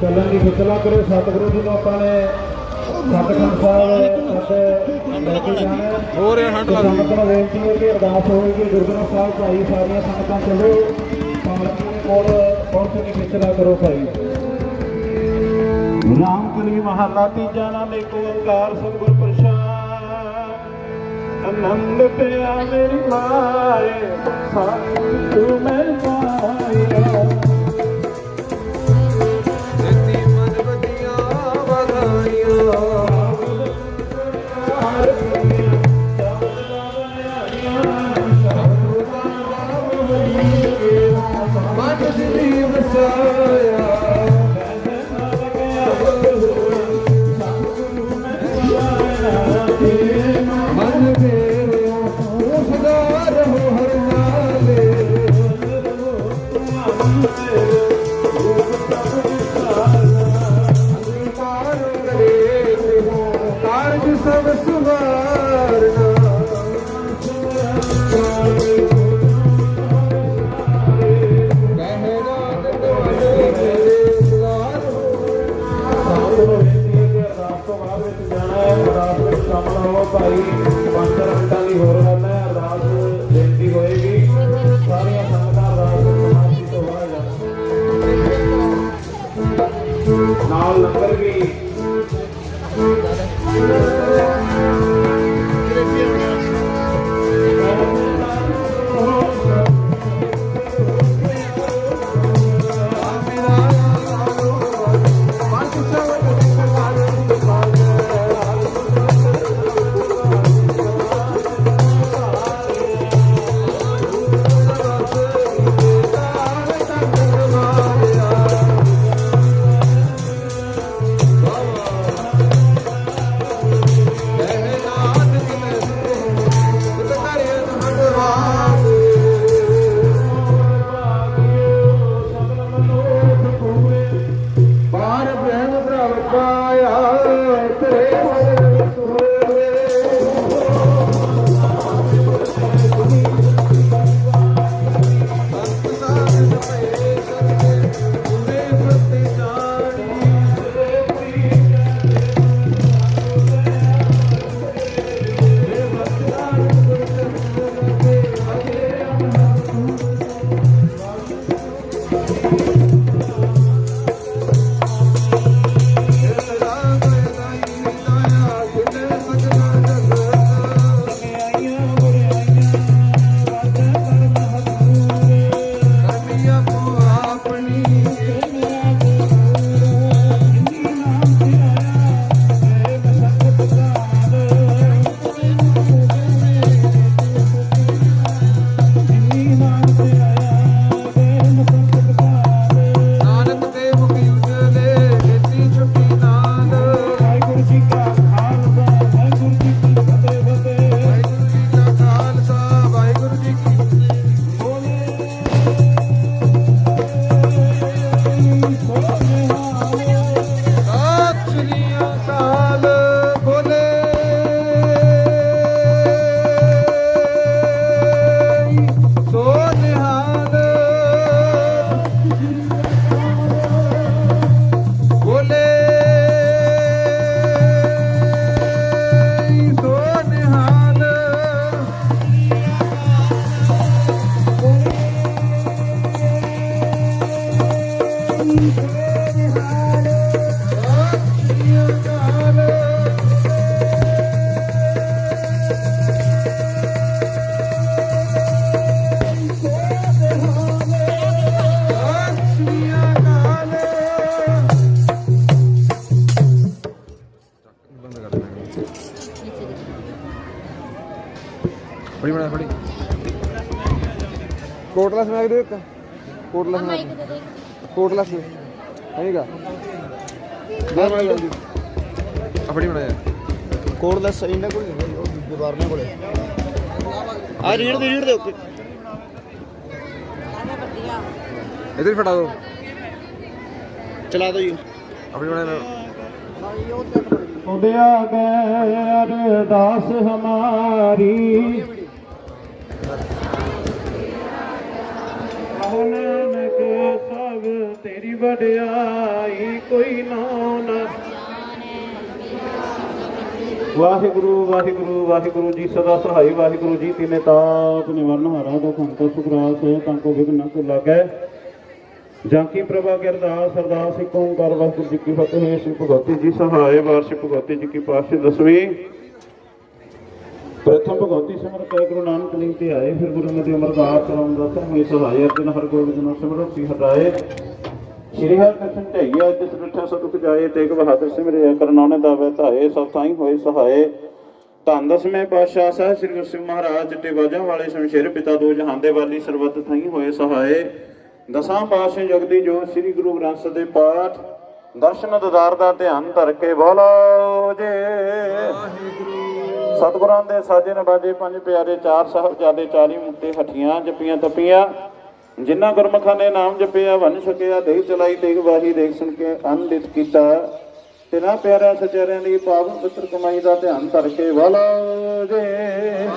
ਚੱਲਣ ਦੀ ਫਿਕਲਾ ਕਰੋ ਸਤਿਗੁਰੂ ਜੀ ਨੂੰ ਆਪਾਂ ਨੇ ਸਤਿਗੁਰੂ ਸਾਹਿਬ ਅਤੇ ਲੈ ਕੇ ਜਾਣਾ। ਹੈ। ਹੋਰ ਇਹ ਹੰਡ ਲਾ ਤੇ ਸੰਗਤਾਂ ਨੂੰ ਬੇਨਤੀ ਹੈ ਕਿ ਅਰਦਾਸ ਹੋਵੇਗੀ ਗੁਰਦੁਆਰਾ ਸਾਹਿਬ ਭਾਈ ਸਾਰੀਆਂ ਸੰਗਤਾਂ ਚਲੋ। ਪਾਲਕੀ ਦੇ ਕੋਲ ਪਹੁੰਚਣ ਦੀ ਫਿਕਲਾ ਕਰੋ ਭਾਈ। ਰਾਮ ਕਲੀ ਮਹੱਲਾ ਤੀਜਾ ਨਾਮ ਏਕ ਓੰਕਾਰ ਸਤਿਗੁਰ ਪ੍ਰਸਾਦ। ਆਨੰਦ ਪਿਆ ਮੇਰੀ ਮਾਏ ਸਾਥ ਮੈਂ Bahia. ਦੇ ਇੱਕ ਕੋਟਲਾ ਸਮੈਕ ਕੋਟਲਾ ਸਮੈਕ ਹੈਗਾ ਦੇ ਬਣਾ ਜਲਦੀ ਆ ਫੜੀ ਬਣਾ ਯਾਰ ਕੋਡ ਦਾ ਸਹੀ ਨਾ ਕੋਈ ਨਹੀਂ ਉਹ ਦੂਜੇ ਬਾਰਨੇ ਕੋਲੇ। ਆ ਰੀੜ ਦੀ ਰੀੜ ਦੇ ਉੱਤੇ। ਇਧਰ ਫੜਾ ਦੋ। ਚਲਾ ਦੋ ਜੀ। ਆਪਣੀ ਬਣਾ ਉਡਿਆ ਗਏ ਅਰਦਾਸ ਹਮਾਰੀ। ਕਹਨ ਤੇਰੀ ਵਡਿਆਈ ਕੋਈ ਨਾ ਨਾ। ਵਾਹਿਗੁਰੂ ਵਾਹਿਗੁਰੂ ਵਾਹਿਗੁਰੂ ਜੀ ਸਦਾ ਸਹਾਈ, ਵਾਹਿਗੁਰੂ ਜੀ ਤਿਨੇ ਤਾਪ ਨਿਵਰਨ ਹਾਰਾ ਦਾ ਸੰਤੋ ਸੁਖਰਾਸ ਹੈ ਤਾਂ ਕੋ ਵਿਗਨ ਕੋ ਲਾਗੈ। ਜਾਂ ਕੀ ਪ੍ਰਭਾ ਕੇ ਅਰਦਾਸ ਅਰਦਾਸ ਇੱਕ ਓੰਕਾਰ, ਵਾਹਿਗੁਰੂ ਜੀ ਕੀ ਫਤਿਹ, ਸ੍ਰੀ ਭਗਵਤੀ ਜੀ ਸਹਾਇ, ਵਾਰਸ਼ਿਕ ਭਗਵਤੀ ਜੀ ਕੀ ਪਾਸ਼ੀ ਦਸਵੀਂ। ਪ੍ਰਥਮ ਭਗਵਤੀ ਸਿਮਰ ਗੁਰੂ ਨਾਨਕ ਲਿੰਗ ਤੇ ਆਏ, ਫਿਰ ਗੁਰੂ ਮਤਿ ਅਮਰਦਾਸ ਰਾਮਦਾਸ ਹੋਏ ਸਹਾਇ ਅਰਜਨ ਹਰ ਗੋਬਿੰਦ ਨੂੰ ਸਿਮਰੋ ਸੀ ਹਟਾਏ। ਸ਼੍ਰੀ ਹਰਿ ਕ੍ਰਿਸ਼ਨ ਢਈਆ ਜਿਸ ਰਿਠਾ ਸਤੁਖ ਜਾਏ, ਤੇਗ ਬਹਾਦਰ ਸਿਮਰਿਆ ਕਰਨਾਉਨੇ ਦਾਵੇ ਧਾਏ, ਸਭ ਥਾਈ ਹੋਏ ਸਹਾਏ। ਧੰਨ ਦਸਵੇਂ ਪਾਤਸ਼ਾਹ ਸਾਹਿਬ ਸ੍ਰੀ ਗੁਰੂ ਸਿੰਘ ਮਹਾਰਾਜ, ਚਿੱਟੇ ਬਾਜਾਂ ਵਾਲੇ ਸ਼ਮਸ਼ੇਰ ਪਿਤਾ ਦੋ ਜਹਾਨ ਦੇ ਵਾਲੀ ਸਰਬੱਤ ਥਾਈ ਹੋਏ ਸਹਾਏ। ਦਸਾਂ ਪਾਤਸ਼ਾਹ ਜਗਦੀ ਜੋਤ ਸ੍ਰੀ ਗੁਰੂ ਗ੍ਰੰਥ ਸਾਹਿਬ ਦੇ ਪਾਠ, ਦਰਸ਼ਨ ਦਦਾਰ ਦਾ ਧਿਆਨ ਧਰ ਕੇ ਬੋਲੋ ਜੇ। ਸਤਿਗੁਰਾਂ ਦੇ ਸਾਜੇ ਨਵਾਜੇ ਪੰਜ ਪਿਆਰੇ ਚਾਰ ਸਾਹਿਬਜ਼ਾਦੇ 40 ਮੁਕਤੇ ਹੱਠੀਆਂ ਜਪੀਆਂ ਤਪੀਆਂ ਜਿਨ੍ਹਾਂ ਗੁਰਮਖਾਂ ਨੇ ਨਾਮ ਜਪਿਆ ਵੰਨ ਛਕਿਆ ਦੇਹ ਚਲਾਈ ਤੇਗ ਵਾਹੀ ਦੇਖ ਸੁਣ ਕੇ ਅਨੰਦਿਤ ਕੀਤਾ। ਤਿਨਾ ਪਿਆਰਿਆਂ ਸਚਿਆਰਿਆਂ ਦੀ ਪਾਵਨ ਪਵਿੱਤਰ ਕਮਾਈ ਦਾ ਧਿਆਨ ਧਰ ਕੇ ਵਾਲਾ ਜੇ।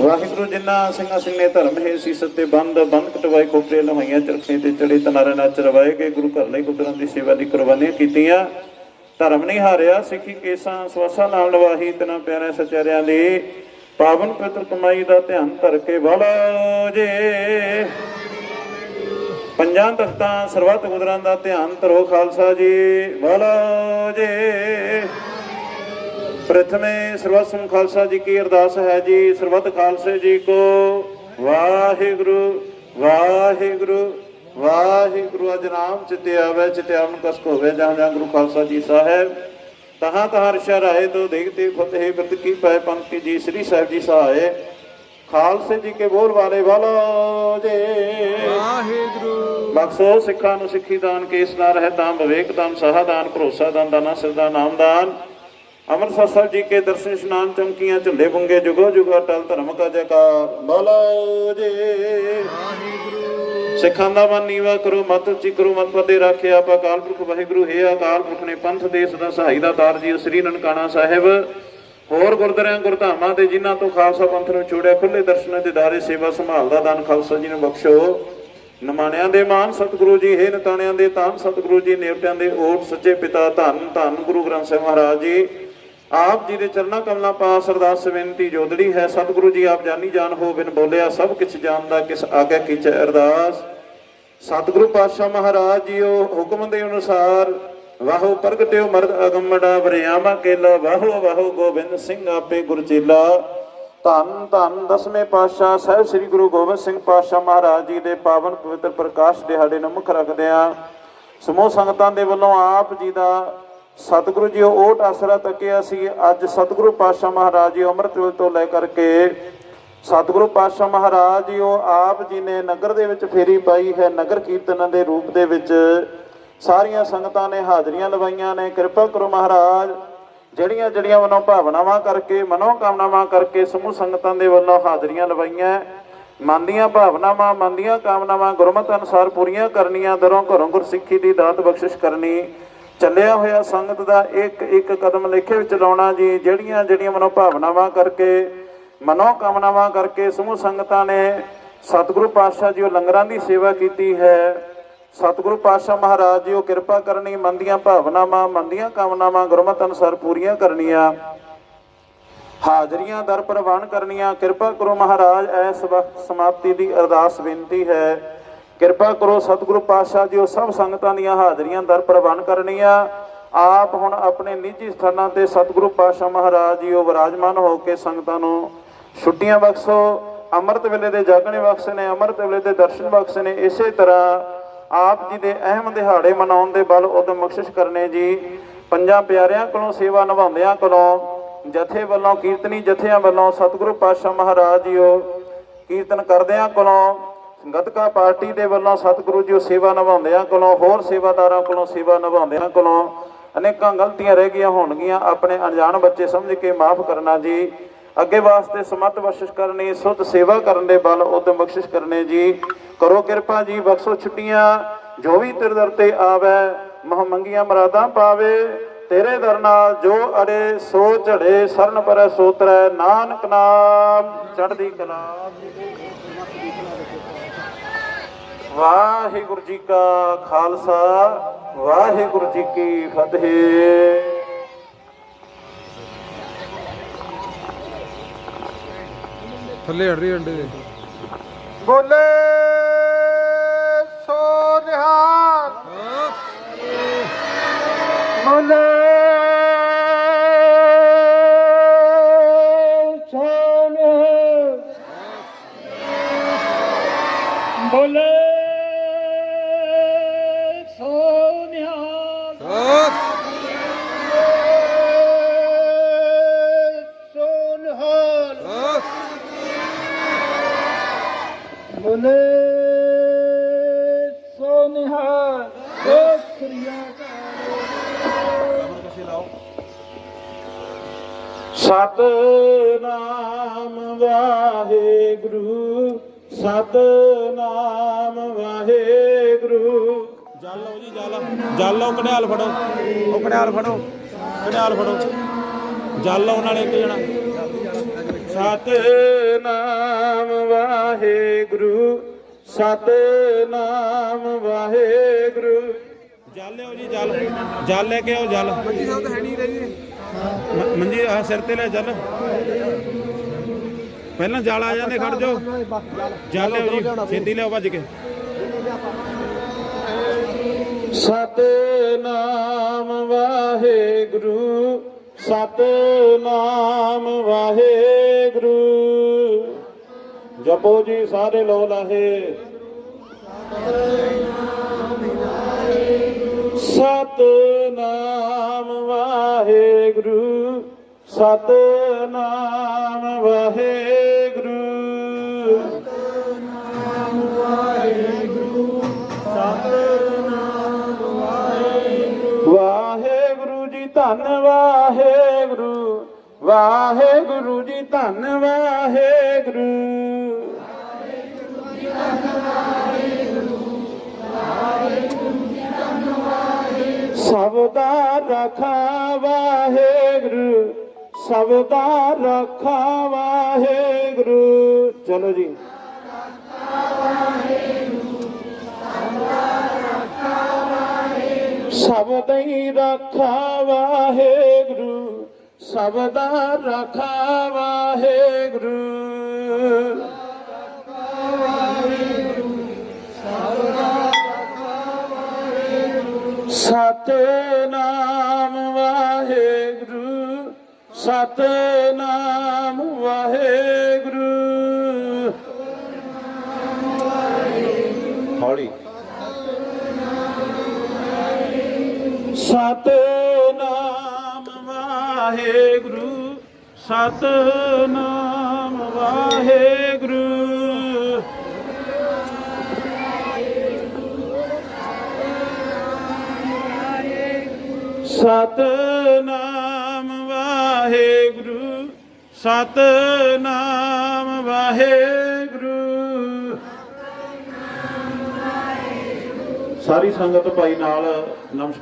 ਵਾਹਿਗੁਰੂ ਜਿਨ੍ਹਾਂ ਸਿੰਘਾਂ ਸਿੰਘ ਨੇ ਧਰਮ ਹੈ ਸੀਸ ਤੇ ਬੰਦ ਬੰਦ ਕਟਵਾਏ ਕੋਪਰੇ ਲਵਾਈਆਂ ਚਰਖੇ ਤੇ ਚੜੇ ਤਨਾਰੇ ਨਾਲ ਚਰਵਾਏ ਗਏ ਗੁਰੂ ਘਰ ਲਈ ਗੁਰਦਾਂ ਦੀ ਸੇਵਾ ਦੀ ਕੁਰਬਾਨੀਆਂ ਕੀਤੀਆਂ। ਧਰਮ ਨਹੀਂ ਹਾਰਿਆ, ਸਿੱਖੀ ਕੇਸਾਂ ਸਵਾਸਾਂ ਨਾਲ ਨਵਾਹੀ, ਤਨਾ ਪਿਆਰਿਆਂ ਸਚਿਆਰਿਆਂ ਦੀ ਪਾਵਨ ਪਵਿੱਤਰ ਕਮਾਈ ਦਾ ਧਿਆਨ ਧਰ ਕੇ ਵਾਲਾ ਜੇ। ਪੰਜਾਂ ਤਖਤਾਂ ਸਰਬੱਤ ਗੁਦਰਾਂ ਦਾ ਧਿਆਨ ਧਰੋ ਖਾਲਸਾ ਜੀ, ਵਾਲਾ ਜੇ। ਪ੍ਰਥਮੇ ਸਰਬੱਤ ਸਿੰਘ ਖਾਲਸਾ ਜੀ ਕੀ ਅਰਦਾਸ ਹੈ ਜੀ, ਸਰਬੱਤ ਖਾਲਸੇ ਜੀ ਕੋ ਵਾਹਿਗੁਰੂ ਵਾਹਿਗੁਰੂ। ਵਾਹਿਗੁਰੂ ਅਜ ਨਾਮ ਚਿਤੇ ਆਵੇ ਚਿਤੇ ਆਵਨ ਕਸ ਹੋਵੇ ਜਹਾਂ ਜਹਾਂ ਗੁਰੂ ਖਾਲਸਾ ਜੀ ਸਾਹਿਬ। ਤਹਾਂ ਤਹਾਂ ਰਸ਼ਾ ਰਾਏ ਤੋਂ ਦੇਖਤੇ ਫਤਿਹ ਬਿਰਤ ਕੀ ਪੈ ਪੰਕਤੀ ਜੀ ਸ੍ਰੀ ਸਾਹਿਬ ਜੀ ਸਹਾਏ। ਖਾਲਸੇ ਜੀ ਕੇ ਬੋਲ ਵਾਲੇ ਵਾਲੋ ਜੇ। ਵਾਹਿਗੁਰੂ। ਬਖਸ਼ੋ ਸਿੱਖਾਂ ਨੂੰ ਸਿੱਖੀ ਦਾਨ ਕੇਸ ਨਾ ਰਹਿ ਤਾਂ ਵਿਵੇਕ ਦਾਨ ਸਹਾ ਦਾਨ ਭਰੋਸਾ ਦਾਨ ਦਾਨਾ ਸਿਰਦਾ ਨਾਮ ਦਾਨ। ਅੰਮ੍ਰਿਤਸਰ ਸਾਹਿਬ ਜੀ ਕੇ ਦਰਸ਼ਨ ਇਸ਼ਨਾਨ ਚਮਕੀਆਂ ਝੰਡੇ ਬੁੰਗੇ ਜੁਗੋ ਜੁਗ ਅਟਲ ਧਰਮ ਕਾ ਜੈਕਾਰ। ਬੋਲੋ ਜੀ। ਸਿੱਖਾਂ ਦਾ ਮਨ ਨੀਵਾ ਕਰੋ, ਮਤ ਉੱਚੀ ਕਰੋ, ਮਤ ਪਤੇ ਰੱਖਿਆ ਆਪਾ ਅਕਾਲ ਪੁਰਖ ਵਾਹਿਗੁਰੂ, ਹੈ ਅਕਾਲ ਪੁਰਖ ਨੇ ਪੰਥ ਦੇਸ਼ ਦਾ ਸਹਾਈ ਦਾ ਤਾਰ ਜੀ, ਸ੍ਰੀ ਨਨਕਾਣਾ ਸਾਹਿਬ। ਹੋਰ ਗੁਰਦੁਆਰਿਆਂ, ਗੁਰਧਾਮਾਂ ਤੇ ਜਿਨ੍ਹਾਂ ਤੋਂ ਖਾਲਸਾ ਪੰਥ ਨੂੰ ਛੋੜਿਆ ਖੁੱਲੇ ਦਰਸ਼ਨਾਂ ਦੇ ਦਾਰੇ ਸੇਵਾ ਸੰਭਾਲ ਦਾ ਦਾਨ ਖਾਲਸਾ ਜੀ ਨੂੰ ਬਖਸ਼ੋ। ਨਮਾਣਿਆਂ ਦੇ ਮਾਨ ਸਤਿਗੁਰੂ ਜੀ, ਹੈ ਨਤਾਣਿਆਂ ਦੇ ਤਾਨ ਸਤਿਗੁਰੂ ਜੀ, ਨੇਵਟਿਆਂ ਦੇ ਓਟ ਸੱਚੇ ਪਿਤਾ, ਧੰਨ ਧੰਨ ਗੁਰੂ ਗ੍ਰੰਥ ਸਾਹਿਬ ਮਹਾਰਾਜ ਜੀ। ਆਪ ਜੀ ਦੇ ਚਰਨਾਂ ਕਮਲਾਂ ਪਾਸ ਅਰਦਾਸ ਬੇਨਤੀ ਜੋਦੜੀ ਹੈ, ਸਤਿਗੁਰੂ ਜੀ ਆਪ ਜਾਨੀ ਜਾਨ ਹੋ ਬਿਨ ਬੋਲਿਆ, ਸਭ ਕਿਛ ਜਾਣਦਾ ਕਿਸ ਆਗੇ ਕੀਚੈ ਅਰਦਾਸ। ਸਤਿਗੁਰੂ ਪਾਤਸ਼ਾਹ ਮਹਾਰਾਜ ਜੀਓ, ਹੁਕਮ ਦੇ ਅਨੁਸਾਰ ਵਾਹੋ ਪ੍ਰਗਟਿਓ ਮਰਦ ਅਗੰਮੜਾ, ਵਰਿਆਮਾ ਕੇਲਾ, ਵਾਹੋ ਵਾਹੋ ਗੋਬਿੰਦ ਸਿੰਘ ਆਪੇ ਗੁਰਚੇਲਾ ਧੰਨ ਧੰਨ ਦਸਵੇਂ ਪਾਤਸ਼ਾਹ ਸਾਹਿਬ ਸ੍ਰੀ ਗੁਰੂ ਗੋਬਿੰਦ ਸਿੰਘ ਪਾਤਸ਼ਾਹ ਮਹਾਰਾਜ ਜੀ ਦੇ ਪਾਵਨ ਪਵਿੱਤਰ ਪ੍ਰਕਾਸ਼ ਦਿਹਾੜੇ ਨੂੰ ਮੁੱਖ ਰੱਖਦਿਆਂ ਸਮੂਹ ਸੰਗਤਾਂ ਦੇ ਵੱਲੋਂ ਆਪ ਜੀ ਦਾ ਸਤਿਗੁਰੂ ਜੀ ਉਹ ਆਸਰਾ ਤੱਕਿਆ ਸੀ ਅੱਜ ਸਤਿਗੁਰੂ ਪਾਤਸ਼ਾਹ ਮਹਾਰਾਜ ਜੀ ਅੰਮ੍ਰਿਤ ਵੇਲੇ ਤੋਂ ਲੈ ਕਰਕੇ ਸਤਿਗੁਰੂ ਪਾਤਸ਼ਾਹ ਮਹਾਰਾਜ ਜੀ, ਉਹ ਆਪ ਜੀ ਨੇ ਨਗਰ ਦੇ ਵਿੱਚ ਫੇਰੀ ਪਾਈ ਹੈ, ਨਗਰ ਕੀਰਤਨ ਦੇ ਰੂਪ ਦੇ ਵਿੱਚ ਸਾਰੀਆਂ ਸੰਗਤਾਂ ਨੇ ਹਾਜ਼ਰੀਆਂ ਲਵਾਈਆਂ ਨੇ। ਕਿਰਪਾ ਕਰੋ ਮਹਾਰਾਜ, ਜਿਹੜੀਆਂ ਜਿਹੜੀਆਂ ਮਨੋ ਭਾਵਨਾਵਾਂ ਕਰਕੇ ਮਨੋ ਕਾਮਨਾਵਾਂ ਕਰਕੇ ਸਮੂਹ ਸੰਗਤਾਂ ਦੇ ਵੱਲੋਂ ਹਾਜ਼ਰੀਆਂ ਲਵਾਈਆਂ ਮਨ ਦੀਆਂ ਭਾਵਨਾਵਾਂ ਮਨ ਦੀਆਂ ਕਾਮਨਾਵਾਂ ਗੁਰਮਤਿ ਅਨੁਸਾਰ ਪੂਰੀਆਂ ਕਰਨੀਆਂ, ਦਰੋਂ ਘਰੋਂ ਗੁਰਸਿੱਖੀ ਦੀ ਦਾਤ ਬਖਸ਼ਿਸ਼ ਕਰਨੀ ਚੱਲਿਆ ਹੋਇਆ ਸੰਗਤ ਦਾ ਇੱਕ ਇੱਕ ਕਦਮ ਲੇਖੇ ਵਿੱਚ ਲਾਉਣਾ ਜੀ, ਜਿਹੜੀਆਂ ਜਿਹੜੀਆਂ ਮਨੋ ਭਾਵਨਾਵਾਂ ਕਰਕੇ ਮਨੋ ਕਾਮਨਾਵਾਂ ਕਰਕੇ ਸਮੂਹ ਸੰਗਤਾਂ ਨੇ ਸਤਿਗੁਰੂ ਪਾਤਸ਼ਾਹ ਜੀ ਉਹ ਲੰਗਰਾਂ ਦੀ ਸੇਵਾ ਕੀਤੀ ਹੈ। ਸਤਿਗੁਰੂ ਪਾਤਸ਼ਾਹ ਮਹਾਰਾਜ ਜੀ ਉਹ ਕਿਰਪਾ ਕਰਨੀ ਮਨ ਦੀਆਂ ਭਾਵਨਾਵਾਂ ਮਨ ਦੀਆਂ ਕਾਮਨਾਵਾਂ, ਗੁਰਮਤਿ ਅਨੁਸਾਰ ਪੂਰੀਆਂ ਕਰਨੀਆਂ, ਹਾਜ਼ਰੀਆਂ ਦਰ ਪ੍ਰਵਾਨ ਕਰਨੀਆਂ। ਕਿਰਪਾ ਕਰੋ ਮਹਾਰਾਜ ਐਸ ਵਕਤ ਸਮਾਪਤੀ ਦੀ ਅਰਦਾਸ ਬੇਨਤੀ ਹੈ। ਕਿਰਪਾ ਕਰੋ ਸਤਿਗੁਰੂ ਪਾਤਸ਼ਾਹ ਜੀ ਉਹ ਸਭ ਸੰਗਤਾਂ ਦੀਆਂ ਹਾਜ਼ਰੀਆਂ ਦਰ ਪ੍ਰਵਾਨ ਕਰਨੀਆਂ। ਆਪ ਹੁਣ ਆਪਣੇ ਨਿੱਜੀ ਸਥਾਨਾਂ ਤੇ ਸਤਿਗੁਰੂ ਪਾਤਸ਼ਾਹ ਮਹਾਰਾਜ ਜੀ ਉਹ ਵਿਰਾਜਮਾਨ ਹੋ ਕੇ ਸੰਗਤਾਂ ਨੂੰ ਛੁੱਟੀਆਂ ਬਖਸ਼ੋ। ਅੰਮ੍ਰਿਤ ਵੇਲੇ ਦੇ ਜਾਗਣੇ ਬਖਸ਼ ਨੇ, ਅੰਮ੍ਰਿਤ ਵੇਲੇ ਦੇ ਦਰਸ਼ਨ ਬਖਸ਼ ਨੇ। ਇਸੇ ਤਰ੍ਹਾਂ ਆਪ ਜੀ ਦੇ ਅਹਿਮ ਦਿਹਾੜੇ ਮਨਾਉਣ ਦੇ ਬਲ ਉਦੋਂ ਬਖਸ਼ਿਸ਼ ਕਰਨੇ ਜੀ। ਪੰਜਾਂ ਪਿਆਰਿਆਂ ਕੋਲੋਂ, ਸੇਵਾ ਨਿਭਾਉਂਦਿਆਂ ਕੋਲੋਂ, ਜਥੇ ਵੱਲੋਂ, ਕੀਰਤਨੀ ਜਥਿਆਂ ਵੱਲੋਂ ਸਤਿਗੁਰੂ ਪਾਤਸ਼ਾਹ ਮਹਾਰਾਜ ਜੀ ਉਹ ਕੀਰਤਨ ਕਰਦਿਆਂ ਕੋਲੋਂ ਗਤਕਾ ਪਾਰਟੀ ਦੇ ਵੱਲੋਂ ਸਤਿਗੁਰੂ ਜੀ ਸੇਵਾ ਨਿਭਾਉਂਦਿਆਂ ਕੋਲੋਂ, ਹੋਰ ਸੇਵਾਦਾਰਾਂ ਕੋਲੋਂ ਸੇਵਾ ਨਿਭਾਉਂਦਿਆਂ ਕੋਲੋਂ ਅਨੇਕਾਂ ਗਲਤੀਆਂ ਰਹਿ ਗਈਆਂ ਹੋਣਗੀਆਂ। ਆਪਣੇ ਅਣਜਾਣ ਬੱਚੇ ਸਮਝ ਕੇ ਮਾਫ ਕਰਨਾ ਜੀ। ਅੱਗੇ ਵਾਸਤੇ ਸਮਤ ਬਖਸ਼ਿਸ਼ ਕਰਨੀ, ਸੁਧ ਸੇਵਾ ਕਰਨ ਦੇ ਬਲ ਉਦਮ ਬਖਸ਼ਿਸ਼ ਕਰਨੇ ਜੀ। ਕਰੋ ਕਿਰਪਾ ਜੀ, ਬਖਸ਼ੋ ਛੁੱਟੀਆਂ, ਜੋ ਵੀ ਤੇਰੇ ਦਰ ਤੇ ਆਵੇ, ਮਹ ਮੰਗੀਆਂ ਮਰਾਦਾਂ ਪਾਵੇ। ਤੇਰੇ ਦਰ ਨਾਲ ਜੋ ਅੜੇ ਸੋ ਝੜੇ, ਸਰਨ ਪਰੈ ਸੋਤਰੈ। ਨਾਨਕ ਨਾਮ, ਚੜ੍ਹਦੀ ਕਲਾ। ਵਾਹਿਗੁਰੂ ਜੀ ਕਾ ਖਾਲਸਾ ਵਾਹਿਗੁਰੂ ਜੀ ਕੀ ਫਤਿਹ। ਥੱਲੇ ਹਟ ਰਹੀ ਅੰਡੇ ਦੇ। ਬੋਲੇ! ਸਤਨਾਮ ਵਾਹਿਗੁਰੂ। ਜਲ ਲਓ ਜੀ ਜਲ। ਜਲ ਲਓ ਕੜਿਆਲ ਫੜੋ। ਉਹ ਕੜਿਆਲ ਫੜੋ। ਕੜਿਆਲ ਫੜੋ। ਜਲ ਲਓ ਨਾਲੇ ਇੱਕ ਜਣਾ। ਸਤਨਾਮ ਵਾਹਿਗੁਰੂ। ਸਤਨਾਮ ਵਾਹਿਗੁਰੂ। ਜਲ ਲਿਓ ਜੀ ਜਲ। ਜਲ ਲੈ ਕੇ ਆਓ ਜਲ। ਮੰਜੀ ਸਾਹਿਬ ਤਾਂ ਹੈ ਨਹੀਂ ਰਹੀ। ਮੰਜੀ ਆ ਸਿਰ ਤੇ ਲੈ ਚੱਲ। ਪਹਿਲਾਂ ਜਲ ਆ ਜਾਂਦੇ ਖੜ ਜਾਓ। ਜਲ ਲਿਓ ਜੀ ਛੇਤੀ ਲਿਓ ਭੱਜ ਕੇ। ਸਤਨਾਮ ਵਾਹਿਗੁਰੂ ਸਤਨਾਮ ਵਾਹਿਗੁਰੂ। ਜਪੋ ਜੀ ਸਾਰੇ ਲੋ ਲਾਹੇ। ਸਤਨਾਮ ਵਾਹਿਗੁਰੂ ਸਤਨਾਮ ਵਾਹਿਗੁਰੂ। ਵਾਹਿਗੁਰੂ ਜੀ ਧੰਨ ਵਾਹਿਗੁਰੂ ਵਾਹਿਗੁਰੂ ਜੀ ਧੰਨ ਵਾਹਿਗੁਰੂ। ਸਭ ਦਾ ਰਖਾ ਵਾਹਿਗੁਰੂ, ਸਭ ਦਾ ਰਖਾ ਵਾਹਿਗੁਰੂ। ਚਲੋ ਜੀ। ਸਭ ਰੱਖਾ ਵਾਹਿਗੁਰੂ ਸਭ ਦਾ ਰਖਾ ਵਾਹਿਗੁਰੂ। ਸਤਨਾਮ ਵਾਹਿਗੁਰੂ ਸਤਨਾਮ ਸਤਨਾਮ ਵਾਹਿਗੁਰੂ ਸਤਨਾਮ ਵਾਹਿਗੁਰੂ। ਸਤਨਾਮ ਵਾਹਿਗੁਰੂ ਸਤਨਾਮ ਵਾਹਿਗੁਰੂ। ਸਾਰੀ ਸੰਗਤ ਭਾਈ ਨਾਲ ਨਮਸਕਾਰ